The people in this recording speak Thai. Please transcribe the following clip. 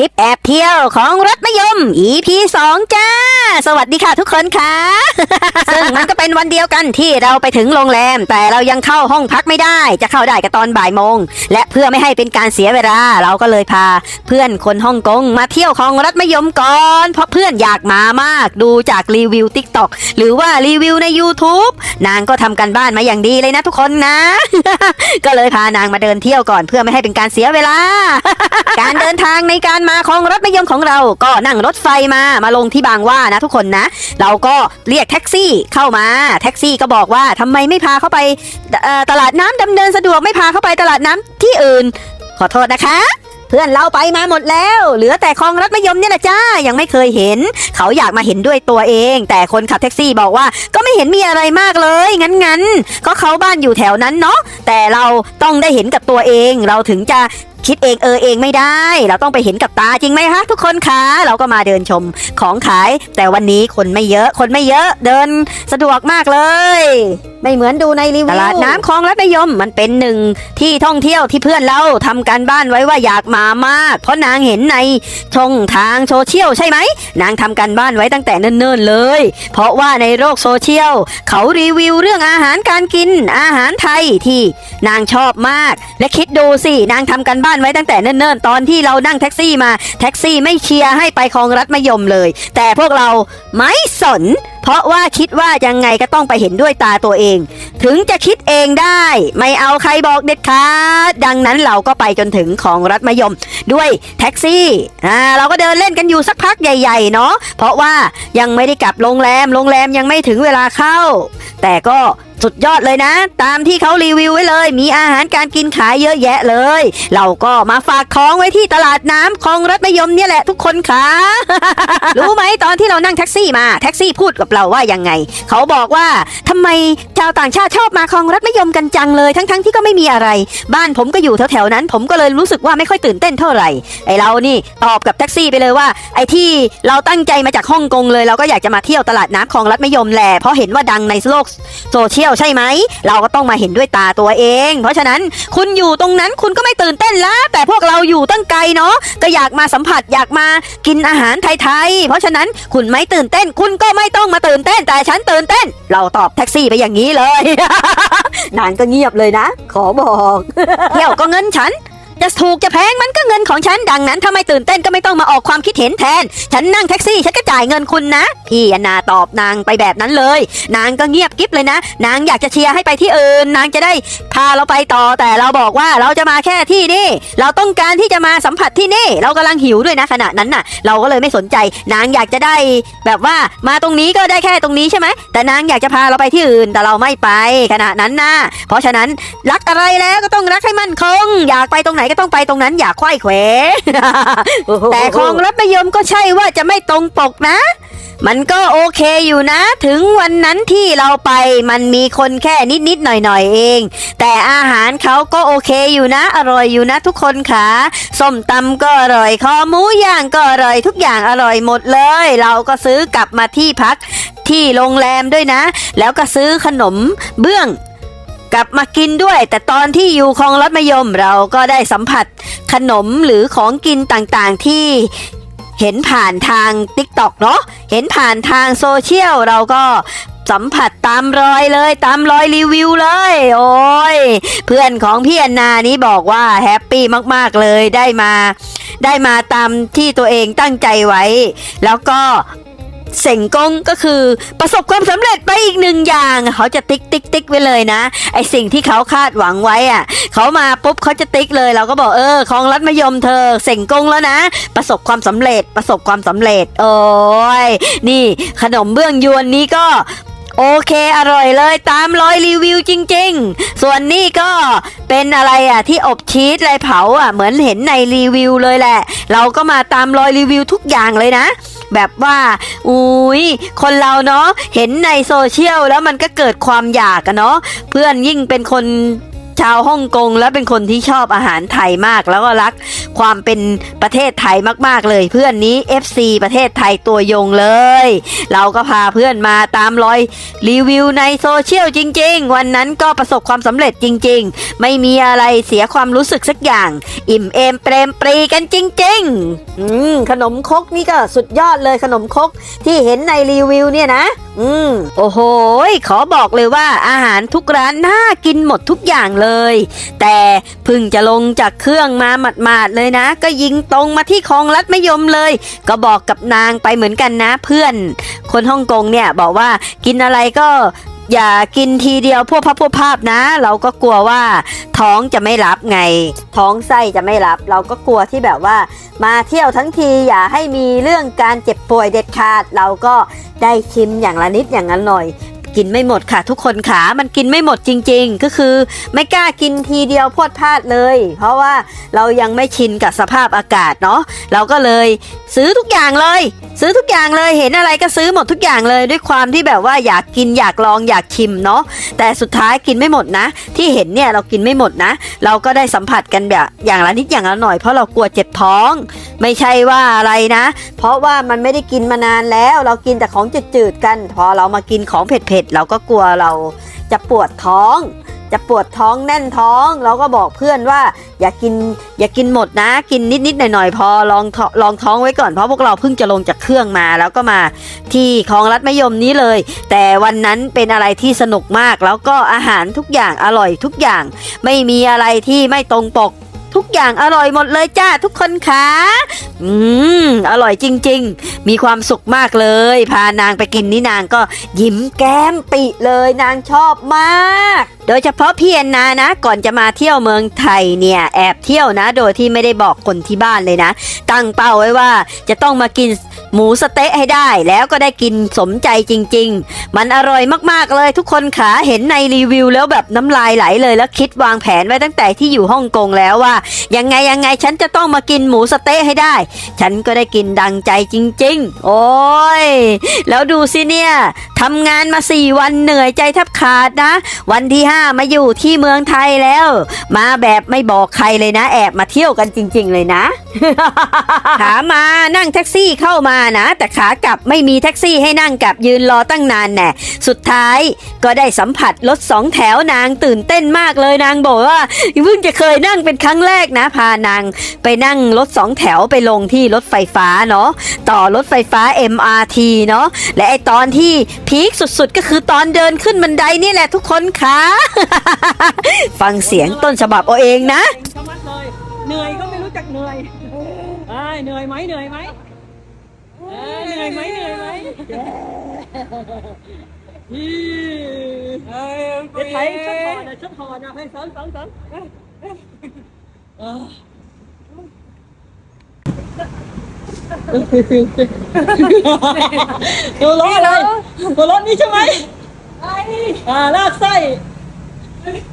ริปแอบเที่ยวของรถมยม EP 2จ้า สวัสดีค่ะทุกคนค่ะ ซึ่งมันก็เป็นวันเดียวกันที่เราไปถึงโรงแรม แต่เรายังเข้าห้องพักไม่ได้ จะเข้าได้ก็ตอนบ่ายโมง และเพื่อไม่ให้เป็นการเสียเวลา เราก็เลยพา เพื่อนคนฮ่องกงมาเที่ยวของรัฐมยมก่อน เพราะเพื่อนอยากมามากดูจากรีวิว t ิ k t o k หรือว่ารีวิวใน YouTube นางก็ทำกันบ้านมาอย่างดีเลยนะทุกคนนะ ก็เลยพานางมาเดินเที่ยวก่อนเพื่อไม่ให้เป็นการเสียเวลา การเดินทางในการมาของรถมยมของเราก็นั่งรถไฟมามาลงที่บางว่านะทุกคนนะ เราก็เรียกแท็กซี่เข้ามาแท็กซี่ก็บอกว่าทำไมไม่พาเข้าไปตลาดน้ำดำเนินสะดวกไม่พาเข้าไปตลาดน้ำที่อื่น ขอโทษนะคะเพื่อนเราไปมาหมดแล้ว เหลือแต่คลองรัฐมยมเนี่ยแหละจ้า ยังไม่เคยเห็น เขาอยากมาเห็นด้วยตัวเอง แต่คนขับแท็กซี่บอกว่า ก็ไม่เห็นมีอะไรมากเลย งั้นงั้นก็เขาบ้านอยู่แถวนั้นเนาะ แต่เราต้องได้เห็นกับตัวเอง เราถึงจะ คิดเองเออเองไม่ได้ เราต้องไปเห็นกับตาจริงไหมคะทุกคนคะเราก็มาเดินชมของขาย แต่วันนี้คนไม่เยอะ คนไม่เยอะเดินสะดวกมากเลย ไม่เหมือนดูในรีวิวตลาดน้ำคลองรัฐนิยมมันเป็นหนึ่งที่ท่องเที่ยวที่เพื่อนเราทำการบ้านไว้ว่าอยากมามาก เพราะนางเห็นในช่องทางโซเชียลใช่ไหมนางทำการบ้านไว้ตั้งแต่เนิ่นๆเลย เพราะว่าในโลกโซเชียลเขารีวิวเรื่องอาหารการกินอาหารไทยที่นางชอบมาก และคิดดูสินางทำการบ้านไว้ตั้งแต่เนิ่นๆ ตอนที่เรานั่งแท็กซี่มาแท็กซี่ไม่เชียร์ให้ไปคลองรัฐมยมเลย แต่พวกเราไม่สน เพราะว่าคิดว่ายังไงก็ต้องไปเห็นด้วยตาตัวเอง ถึงจะคิดเองได้ ไม่เอาใครบอกเด็ดขาดดังนั้นเราก็ไปจนถึงของรัฐมยม ด้วยแท็กซี่อ่าเราก็เดินเล่นกันอยู่สักพักใหญ่ ๆ เนาะเพราะว่ายังไม่ได้กลับโรงแรมโรงแรมยังไม่ถึงเวลาเข้า แต่ก็ สุดยอดเลยนะ ตามที่เขารีวิวไว้เลย มีอาหารการกินขายเยอะแยะเลย เราก็มาฝากของไว้ที่ตลาดน้ำคลองรัฐมยมเนี่ยแหละทุกคนค่ะ ตอนที่เรานั่งแท็กซี่มาแท็กซี่พูดกับเราว่ายังไง เขาบอกว่าทำไมชาวต่างชาติชอบมาคลองรัฐมยมกันจังเลยทั้งๆที่ก็ไม่มีอะไร บ้านผมก็อยู่แถวๆนั้น ผมก็เลยรู้สึกว่าไม่ค่อยตื่นเต้นเท่าไหร่ไอเรานี่ตอบกับแท็กซี่ไปเลยว่า ไอที่เราตั้งใจมาจากฮ่องกงเลยเราก็อยากจะมาเที่ยวตลาดน้ำคลองรัฐมยมแหละเพราะเห็นว่าดังในโลกโซเชียลใช่ไหมเราก็ต้องมาเห็นด้วยตาตัวเอง เพราะฉะนั้นคุณอยู่ตรงนั้นคุณก็ไม่ตื่นเต้นละแต่พวกเราอยู่ตั้งไกลเนาะก็อยากมาสัมผัสอยากมากินอาหารไทยๆเพราะฉะนั้นคุณไม่ตื่นเต้น คุณก็ไม่ต้องมาตื่นเต้นแต่ฉันตื่นเต้น เราตอบแท็กซี่ไปอย่างนี้เลย นางก็เงียบเลยนะ ขอบอก เที่ยวก็เงินฉัน จะถูกจะแพงมันก็เงินของฉันดังนั้นถ้าไม่ตื่นเต้นก็ไม่ต้องมาออกความคิดเห็นแทน ฉันนั่งแท็กซี่ฉันก็จ่ายเงินคุณนะ พี่อนาตอบนางไปแบบนั้นเลย นางก็เงียบกิ๊บเลยนะ นางอยากจะเชียร์ให้ไปที่อื่น นางจะได้พาเราไปต่อแต่เราบอกว่าเราจะมาแค่ที่นี่ เราต้องการที่จะมาสัมผัสที่นี่ เรากำลังหิวด้วยนะขณะนั้นน่ะ เราก็เลยไม่สนใจ นางอยากจะได้ แบบว่ามาตรงนี้ก็ได้แค่ตรงนี้ใช่ไหมแต่นางอยากจะพาเราไปที่อื่น แต่เราไม่ไปขณะนั้นนะเพราะฉะนั้นรักอะไรแล้วก็ต้องรักให้มั่นคง อยากไปตรงไหนก็ต้องไปตรงนั้นอย่าไขว้เขว แต่ของรัฐมยมก็ใช่ว่าจะไม่ตรงปกนะ มันก็โอเคอยู่นะ ถึงวันนั้นที่เราไปมันมีคนแค่นิดๆหน่อยๆเอง แต่อาหารเขาก็โอเคอยู่นะ อร่อยอยู่นะทุกคนค่ะส้มตำก็อร่อยคอหมูย่างก็อร่อยทุกอย่างอร่อยหมดเลย เราก็ซื้อกลับมาที่พักที่โรงแรมด้วยนะ แล้วก็ซื้อขนมเบื้อง กลับมากินด้วย แต่ตอนที่อยู่คลองรัฐมยมเราก็ได้สัมผัสขนมหรือของกินต่างๆที่เห็นผ่านทาง t ิ k t o k เนาะเห็นผ่านทางโซเชียลเราก็สัมผัสตามรอยเลยตามรอยรีวิวเลย โอ้ย เพื่อนของพี่อนนานี้บอกว่าแฮปปี้มากๆเลยได้มา ได้มาตามที่ตัวเองตั้งใจไว้ แล้วก็ เส่งกงก็คือประสบความสำเร็จไปอีกหนึ่งอย่าง เขาจะติ๊กติ๊กติ๊กไว้เลยนะ ไอสิ่งที่เขาคาดหวังไว้อะ เขามาปุ๊บเขาจะติ๊กเลย เราก็บอกเออของรัฐมยมเธอเส่งกงแล้วนะ ประสบความสำเร็จประสบความสำเร็จ โอ้ยนี่ขนมเบื้องยวนนี้ก็โอเค อร่อยเลยตามรอยรีวิวจริง ๆ ส่วนนี้ก็เป็นอะไรอะที่อบชีสอะไรเผาอะเหมือนเห็นในรีวิวเลยแหละ เราก็มาตามรอยรีวิวทุกอย่างเลยนะ แบบว่า อุ้ยคนเราเนาะเห็นในโซเชียลแล้วมันก็เกิดความอยากอะเนาะเพื่อนยิ่งเป็นคน ชาวฮ่องกงและเป็นคนที่ชอบอาหารไทยมาก แล้วก็รักความเป็นประเทศไทยมาก ๆ เลย เพื่อนนี้ FC ประเทศไทยตัวยงเลย เราก็พาเพื่อนมาตามรอยรีวิวในโซเชียลจริง ๆ วันนั้นก็ประสบความสำเร็จจริง ๆ ไม่มีอะไรเสียความรู้สึกสักอย่าง อิ่มเอมเปรมปรีกันจริงๆ อืมขนมคกนี่ก็สุดยอดเลยขนมคกที่เห็นในรีวิวเนี่ยนะ อืมโอ้โหขอบอกเลยว่าอาหารทุกร้านน่ากินหมดทุกอย่างเลยแต่พึ่งจะลงจากเครื่องมาหมาดๆเลยนะ ก็ยิงตรงมาที่คลองลัดมะยมเลย ก็บอกกับนางไปเหมือนกันนะเพื่อน คนฮ่องกงเนี่ยบอกว่ากินอะไรก็อย่ากินทีเดียวพวกพับพวกภาพนะ เราก็กลัวว่าท้องจะไม่รับไง ท้องไส้จะไม่รับ เราก็กลัวที่แบบว่า มาเที่ยวทั้งทีอย่าให้มีเรื่องการเจ็บป่วยเด็ดขาด เราก็ได้ชิมอย่างละนิดอย่างละหน่อย กินไม่หมดค่ะ ทุกคนขามันกินไม่หมดจริง ๆ ก็คือ ไม่กล้ากินทีเดียวพดพลาดเลย เพราะว่าเรายังไม่ชินกับสภาพอากาศเนาะเราก็เลยซื้อทุกอย่างเลย ซื้อทุกอย่างเลยเห็นอะไรก็ซื้อหมดทุกอย่างเลยด้วยความที่แบบว่าอยากกินอยากลองอยากชิมเนาะแต่สุดท้ายกินไม่หมดนะ ที่เห็นเนี่ยเรากินไม่หมดนะ เราก็ได้สัมผัสกันแบบอย่างละนิดอย่างละหน่อยเพราะเรากลัวเจ็บท้อง ไม่ใช่ว่าอะไรนะ เพราะว่ามันไม่ได้กินมานานแล้ว เรากินแต่ของจืดๆกัน พอเรามากินของเผ็ดๆเราก็กลัวเราจะปวดท้อง จะปวดท้องแน่นท้อง เราก็บอกเพื่อนว่า อย่ากินอย่ากินหมดนะ กินนิดๆหน่อยๆพอลองท้องลองท้องไว้ก่อนเพราะพวกเราเพิ่งจะลงจากเครื่องมาแล้วก็มาที่คลองรัดมะยมนี้เลย แต่วันนั้นเป็นอะไรที่สนุกมากแล้วก็อาหารทุกอย่างอร่อยทุกอย่าง ไม่มีอะไรที่ไม่ตรงปก ทุกอย่างอร่อยหมดเลยจ้าทุกคนคะอืมอร่อยจริง ๆ มีความสุขมากเลย พานางไปกินนี่นางก็ยิ้มแก้มปิเลยนางชอบมาก โดยเฉพาะพี่แอนนานะ ก่อนจะมาเที่ยวเมืองไทยเนี่ยแอบเที่ยวนะ โดยที่ไม่ได้บอกคนที่บ้านเลยนะ ตั้งเป้าไว้ว่าจะต้องมากินหมูสเต๊ะให้ได้แล้วก็ได้กินสมใจจริง ๆ มันอร่อยมากๆเลยทุกคนขาเห็นในรีวิวแล้วแบบน้ำลายไหลเลยแล้วคิดวางแผนไว้ตั้งแต่ที่อยู่ฮ่องกงแล้วว่า ยังไงยังไงฉันจะต้องมากินหมูสเต๊ะให้ได้ ฉันก็ได้กินดังใจจริง ๆ โอ้ยแล้วดูสิเนี่ยทำงานมาสี่วันเหนื่อยใจแทบขาดนะ วันที่ห้ามาอยู่ที่เมืองไทยแล้ว มาแบบไม่บอกใครเลยนะ แอบมาเที่ยวกันจริง ๆ เลยนะ ขามานั่งแท็กซี่เข้ามานะ แต่ขากลับไม่มีแท็กซี่ให้นั่งกลับยืนรอตั้งนานแน่สุดท้ายก็ได้สัมผัสรถสองแถวนางตื่นเต้นมากเลยนางบอกว่าเพิ่งจะเคยนั่งเป็นครั้งแรกนะ พานางไปนั่งรถสองแถวไปลงที่รถไฟฟ้าเนาะต่อรถไฟฟ้า MRT เนาะและไอตอนที่พีคสุดๆ ก็คือตอนเดินขึ้นบันไดนี่แหละทุกคนคะฟังเสียงต้นฉบับเอาเองนะ ชะมัดเลย เหนื่อยก็ไม่รู้จักเหนื่อยเอ้ยเหนื่อยไหมเหนื่อยไหมเอ้ยเหนื่อยไหมเหนื่อยไหมอีเอ้ยเดี๋ยวไทยชุดหอนะชุดหอนะให้สอนสอนสอนเอ้ยเอ้ยเอ้ยตัวร้อนเลยตัวร้อนนี่ใช่ไหมอ่าลากไส้ Okay.